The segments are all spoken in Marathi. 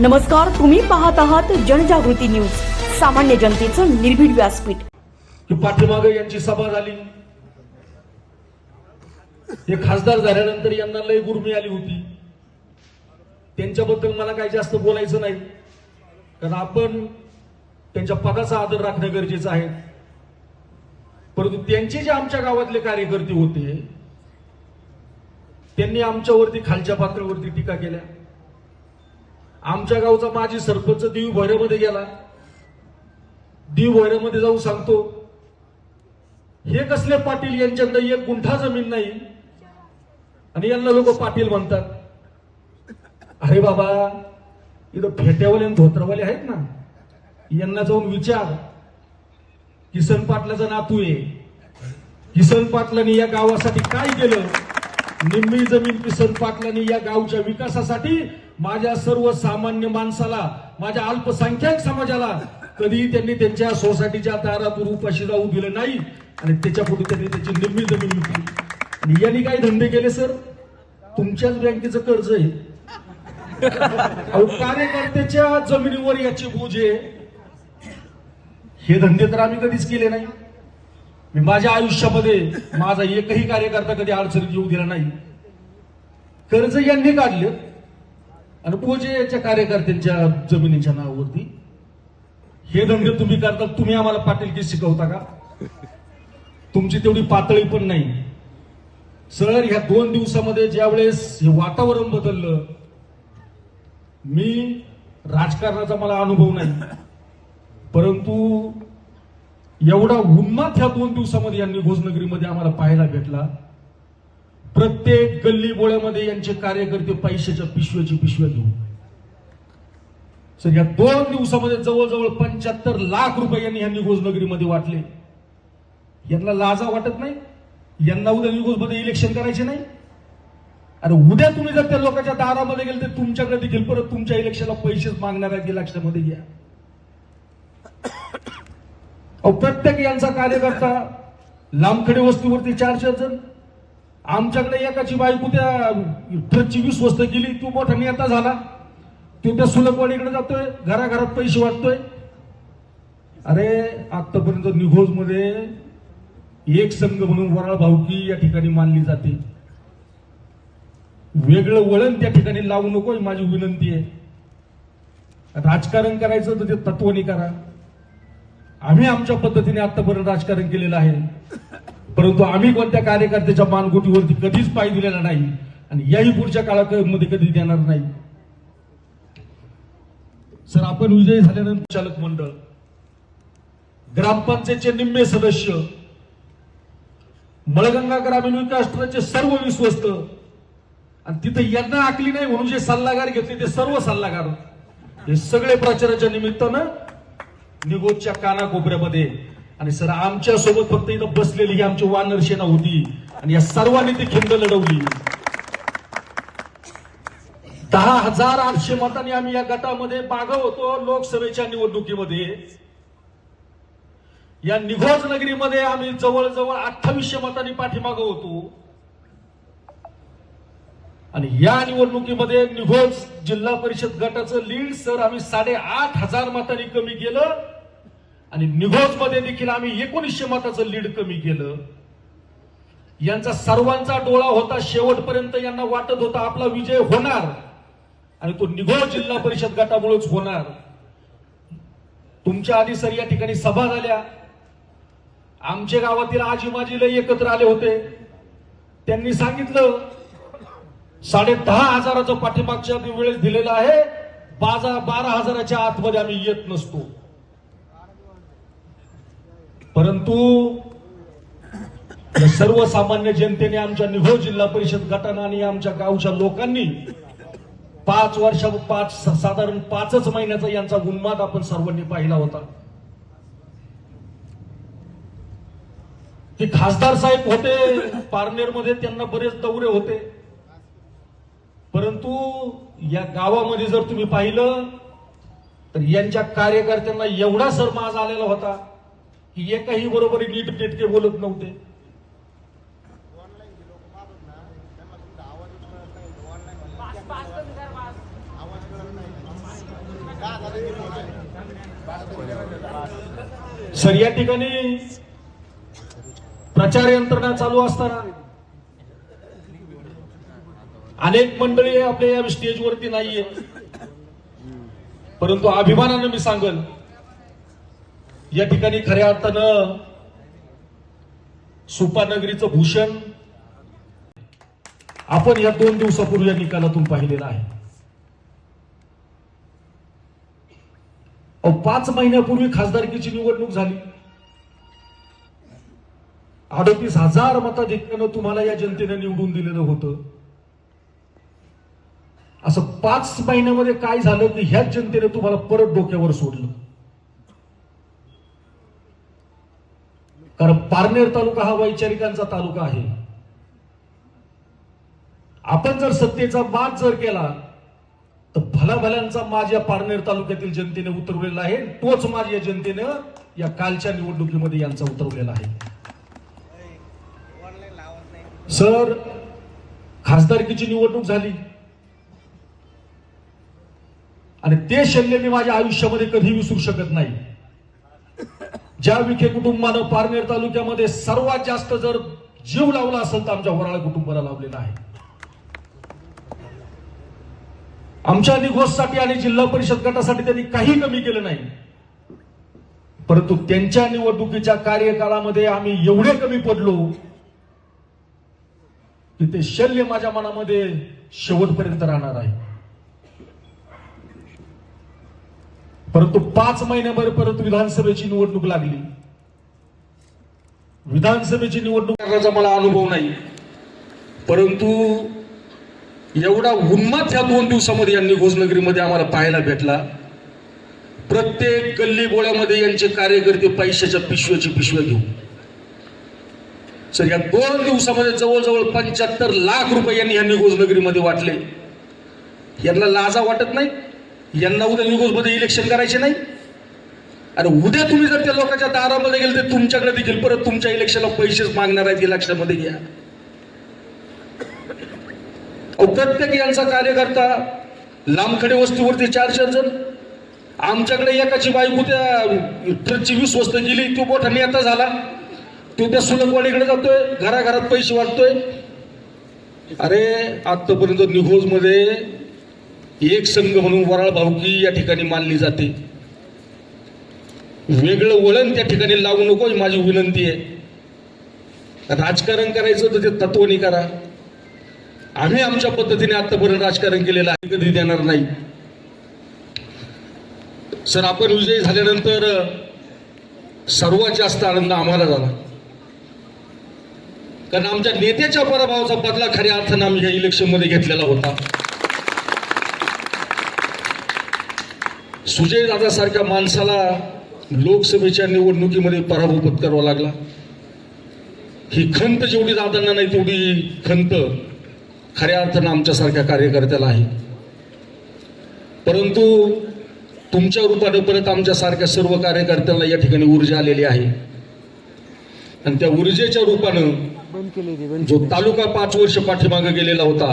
नमस्कार तुम्ही पाहत आहात जनजागृती न्यूज. सामान्य जनतेचं निर्भीड व्यासपीठ. की पाठीमागे यांची सभा झाली. हे खासदार झाल्यानंतर यांना लय गुरमी आली होती. त्यांच्याबद्दल मला काही जास्त बोलायचं नाही. कारण आपण त्यांच्या पदाचा आदर राखणं गरजेचं आहे. परंतु त्यांचे जे आमच्या गावातले कार्यकर्ते होते त्यांनी आमच्यावरती खालच्या पात्रावरती टीका केल्या. आमच्या गावचा माजी सरपंच देवी भैरमध्ये गेला. देव भैरमध्ये जाऊन सांगतो हे कसले पाटील? यांच्याकडे एक गुंठा जमीन नाही. आणि यांना लोक पाटील म्हणतात. अरे बाबा इथं फेट्यावाले आणि धोत्रवाले आहेत ना. यांना जाऊन विचार. किसन पाटलाचा नातू आहे. किसन पाटलांनी या गावासाठी काय केलं? निम्मी जमीन किसन पाटलांनी या गावच्या विकासासाठी माझ्या सर्वसामान्य माणसाला माझ्या अल्पसंख्याक समाजाला कधी त्यांनी त्यांच्या सोसायटीच्या दारात उपाशी जाऊ दिलं नाही आणि त्याच्यापुढे त्यांनी त्याची निम्मी जमीन विकली. आणि यांनी काय धंदे केले सर? तुमच्याच बँकेचं कर्ज आहे. अहो कार्यकर्त्याच्या जमिनीवर याची बोज आहे. हे धंदे तर आम्ही कधीच केले नाही. मी माझ्या आयुष्यामध्ये माझा एकही कार्यकर्ता कधी अडचणीत येऊ दिला नाही. कर्ज यांनी काढले. आणि पूजेच्या कार्यकर्त्यांच्या जमिनीच्या नावावरती. हे धंदे तुम्ही करता तुम्ही आम्हाला पाटीलकी शिकवता का? तुमची तेवढी पातळी पण नाही. सर ह्या दोन दिवसामध्ये ज्या वेळेस हे वातावरण बदललं मी राजकारणाचा मला अनुभव नाही. परंतु एवढा उन्माद ह्या दोन दिवसामध्ये यांनी घोषनगरीमध्ये आम्हाला पाहायला भेटला. प्रत्येक गल्ली बोळ्यामध्ये यांचे कार्यकर्ते पैशाच्या पिशव्याची पिशव्या घेऊन सर या दोन दिवसामध्ये जवळजवळ पंच्याहत्तर लाख रुपये यांनी निघोज नगरीमध्ये वाटले. यांना लाजा वाटत नाही. यांना उद्या निघोजमध्ये इलेक्शन करायचे नाही. अरे उद्या तुम्ही जर त्या लोकांच्या दारामध्ये गेले तर तुमच्याकडे देखील परत तुमच्या इलेक्शनला पैसेच मागणार आहेत लक्षामध्ये घ्या. अहो प्रत्येक यांचा कार्यकर्ता लांबखडे वस्तीवरती चार चार जण. आमच्याकडे एकाची बायको त्या ट्रकची वीस वस्त गेली तू मोठा नेता झाला. तो त्या सुलभवाडीकडे जातोय घराघरात पैसे वाटतोय. अरे आतापर्यंत निघोजमध्ये एक संघ म्हणून वराळ भावकी या ठिकाणी मानली जाते. वेगळं वळण त्या ठिकाणी लावू नको ही माझी विनंती आहे. राजकारण करायचं तर ते तत्वनी करा. आम्ही आमच्या पद्धतीने आतापर्यंत राजकारण केलेलं आहे. परंतु आम्ही कोणत्या कार्यकर्त्याच्या मानगुटीवरती कधीच पाय दिलेला नाही आणि याही पुढच्या काळामध्ये कधी देणार नाही. सर आपण विजयी झाल्यानंतर चालक मंडळ ग्रामपंचायतचे निम्मे सदस्य मळगंगा ग्रामीण विकास ट्रस्टचे सर्व विश्वस्त आणि तिथे यांना आखली नाही म्हणून जे सल्लागार घेतले ते सर्व सल्लागार. हे सगळे प्रचाराच्या निमित्तानं निगोजच्या कानाकोपऱ्यामध्ये आणि सर आमच्यासोबत फक्त इथं बसलेली ही आमची वानर सेना होती आणि या सर्वांनी ती खिंड लढवली. दहा हजार आठशे मतांनी आम्ही या गटामध्ये माग होतो लोकसभेच्या निवडणुकीमध्ये. या निघोज नगरीमध्ये आम्ही जवळजवळ अठ्ठावीसशे मतांनी पाठीमागं होतो. आणि या निवडणुकीमध्ये निघोज जिल्हा परिषद गटाचं लीड सर आम्ही साडेआठ हजार मतांनी कमी केलं. आणि निघोजमध्ये देखील आम्ही एकोणीसशे मताचं लीड कमी केलं. यांचा सर्वांचा डोळा होता शेवटपर्यंत यांना वाटत होता आपला विजय होणार. आणि तो निघोज जिल्हा परिषद गटामुळेच होणार. तुमच्या आधी सर या ठिकाणी सभा झाल्या. आमच्या गावातील आजी माजी लय एकत्र आले होते. त्यांनी सांगितलं साडे दहा हजाराचं पाठीमागच्या वेळेस दिलेलं आहे. बाजा बारा हजाराच्या आतमध्ये आम्ही येत नसतो. परंतु सर्वसामान्य जनतेने आमच्या निघो जिल्हा परिषद गटानं आणि आमच्या गावच्या लोकांनी पाच वर्ष पाच साधारण पाचच महिन्याचा यांचा उन्माद आपण सर्वांनी पाहिला होता. ते खासदार साहेब होते पारनेरमध्ये त्यांना बरेच दौरे होते. परंतु या गावामध्ये जर तुम्ही पाहिलं तर यांच्या कार्यकर्त्यांना एवढा सरमाज आलेला होता. की एकाही बरोबर नीट नेटके बोलत नव्हते. सर या ठिकाणी प्रचार यंत्रणा चालू असताना अनेक मंडळी आपल्या या स्टेजवरती नाहीये. परंतु अभिमानानं मी सांगल या ठिकाणी खऱ्या अर्थानं सुपानगरीचं भूषण आपण या दोन दिवसापूर्वी या निकालातून पाहिलेलं आहे. अहो, पाच महिन्यापूर्वी खासदारकीची निवडणूक झाली. अडतीस हजार मताधिक्यानं तुम्हाला या जनतेने निवडून दिलेलं होतं. असं पाच महिन्यामध्ये काय झालं की ह्याच जनतेने तुम्हाला परत डोक्यावर सोडलं? कारण पारनेर तालुका हा वैचारिकांचा तालुका आहे. आपण जर सत्तेचा माज जर केला तर भला भल्यांचा माज या पारनेर तालुक्यातील जनतेने उतरवलेला आहे. तोच माज या जनतेनं या कालच्या निवडणुकीमध्ये यांचा उतरवलेला आहे. सर खासदारकीची निवडणूक झाली. आणि ते शल्य मी माझ्या आयुष्यामध्ये कधी विसरू शकत नाही. ज्या विखे कुटुंबानं पारनेर तालुक्यामध्ये सर्वात जास्त जर जीव लावला असेल तर आमच्या वराळ कुटुंबाला लावलेला आहे. आमच्या निघोषसाठी आणि जिल्हा परिषद गटासाठी त्यांनी काही कमी केलं नाही. परंतु त्यांच्या निवडणुकीच्या कार्यकाळामध्ये आम्ही एवढे कमी पडलो की ते शल्य माझ्या मनामध्ये शेवटपर्यंत राहणार आहे. परंतु पाच महिन्याभर परत विधानसभेची निवडणूक लागली. विधानसभेची निवडणूक करण्याचा मला अनुभव नाही. परंतु एवढा उन्माद ह्या दोन दिवसामध्ये यांनी घोषनगरीमध्ये आम्हाला पाहायला भेटला. प्रत्येक गल्ली गोळ्यामध्ये यांचे कार्यकर्ते पैशाच्या पिशव्याची पिशव्या घेऊन. सर या दोन दिवसामध्ये जवळजवळ पंच्याहत्तर लाख रुपये यांनी ह्या निघोजनगरीमध्ये वाटले. यांना लाजा वाटत नाही? यांना उद्या निघोजमध्ये इलेक्शन करायचे नाही. आणि उद्या तुम्ही जर त्या लोकांच्या दारामध्ये गेले तर तुमच्याकडे देखील परत तुमच्या इलेक्शनला पैसेच मागणार आहेत हे लक्षामध्ये घ्या. प्रत्येक यांचा कार्यकर्ता लांबखडे वस्तीवरती चार चार जण. आमच्याकडे एकाची बायको त्या ट्रकची वीस वस्त गेली तो मोठा नेता झाला. तो त्या सुलकवाडीकडे जातोय घराघरात पैसे वाटतोय. अरे आतापर्यंत निघोजमध्ये एक संघ म्हणून वराळ भावकी या ठिकाणी मानली जाते. वेगळं वळण त्या ठिकाणी लावू नको माझी विनंती आहे. राजकारण करायचं तर ते तत्वनी करा. आम्ही आमच्या पद्धतीने आतापर्यंत राजकारण केलेलं आहे कधी देणार नाही. सर आपण विजयी झाल्यानंतर सर्वात जास्त आनंद आम्हाला झाला. कारण आमच्या नेत्याच्या पराभवाचा बदला खऱ्या अर्थानं आम्ही या इलेक्शनमध्ये घेतलेला होता. सुजय सारख्या माणसाला लोकसभेच्या निवडणुकीमध्ये पराभव पत्करावा लागला. ही खंत जेवढी दादांना नाही तेवढी खंत खऱ्या अर्थानं आमच्यासारख्या कार्यकर्त्याला आहे. परंतु तुमच्या रूपाने परत आमच्यासारख्या सर्व कार्यकर्त्यांना या ठिकाणी ऊर्जा आलेली आहे. आणि त्या ऊर्जेच्या रूपानं जो तालुका पाच वर्ष पाठीमागे गेलेला होता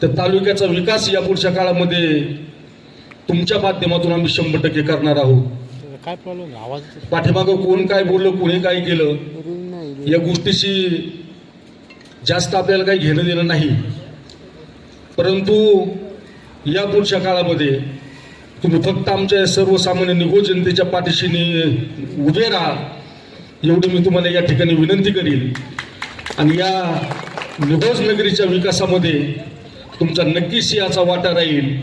त्या तालुक्याचा विकास या पुढच्या काळामध्ये तुमच्या माध्यमातून आम्ही शंभर टक्के करणार आहोत. काय प्रॉब्लेम आवाज पाठीमागं कोण काय बोललं कोणी काय केलं या गोष्टीशी जास्त आपल्याला काही घेणं देणं नाही. परंतु या पुढच्या काळामध्ये तुम्ही फक्त आमच्या सर्वसामान्य निगो जनतेच्या पाठीशी उभे राहा. एवढी मी तुम्हाला या ठिकाणी विनंती करील आणि या निघोज नगरीच्या विकासामध्ये तुमचा नक्कीच याचा वाटा राहील.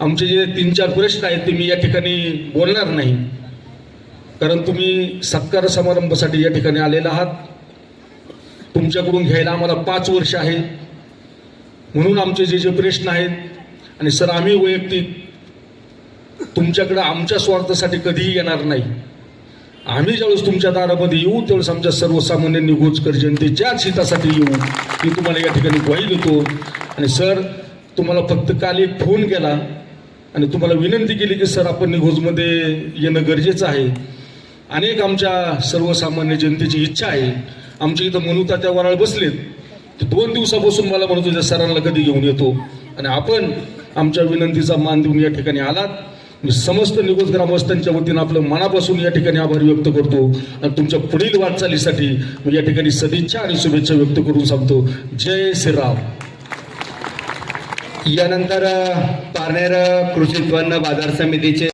आमचे जे तीन चार प्रश्न आहेत ते मी या ठिकाणी बोलणार नाही. कारण तुम्ही सत्कार समारंभासाठी या ठिकाणी आलेला आहात. तुमच्याकडून घ्यायला आम्हाला पाच वर्ष आहे. म्हणून आमचे जे जे प्रश्न आहेत आणि सर आम्ही वैयक्तिक तुमच्याकडं आमच्या स्वार्थासाठी कधीही येणार नाही. आम्ही ज्यावेळेस तुमच्या दारामध्ये येऊ त्यावेळेस आमच्या सर्वसामान्य निघोजकर जनतेच्याच हितासाठी येऊ. मी तुम्हाला या ठिकाणी ग्वाही देतो. आणि सर तुम्हाला फक्त काल एक फोन केला. आणि तुम्हाला विनंती केली की सर आपण निघोजमध्ये येणं गरजेचं आहे. अनेक आमच्या सर्वसामान्य जनतेची इच्छा आहे. आमच्या इथं मनुता त्या वराळ बसलेत. ते दोन दिवसापासून मला म्हणत होते सरांना कधी घेऊन येतो? आणि आपण आमच्या विनंतीचा मान देऊन या ठिकाणी आलात. मी समस्त निगोज ग्रामस्थांच्या वतीनं आपलं मनापासून या ठिकाणी आभार व्यक्त करतो. आणि तुमच्या पुढील वाटचालीसाठी मी या ठिकाणी सदिच्छा आणि शुभेच्छा व्यक्त करून सांगतो. जय श्रीराम. यानंतर पारनेर कृषी उत्पन्न बाजार समितीचे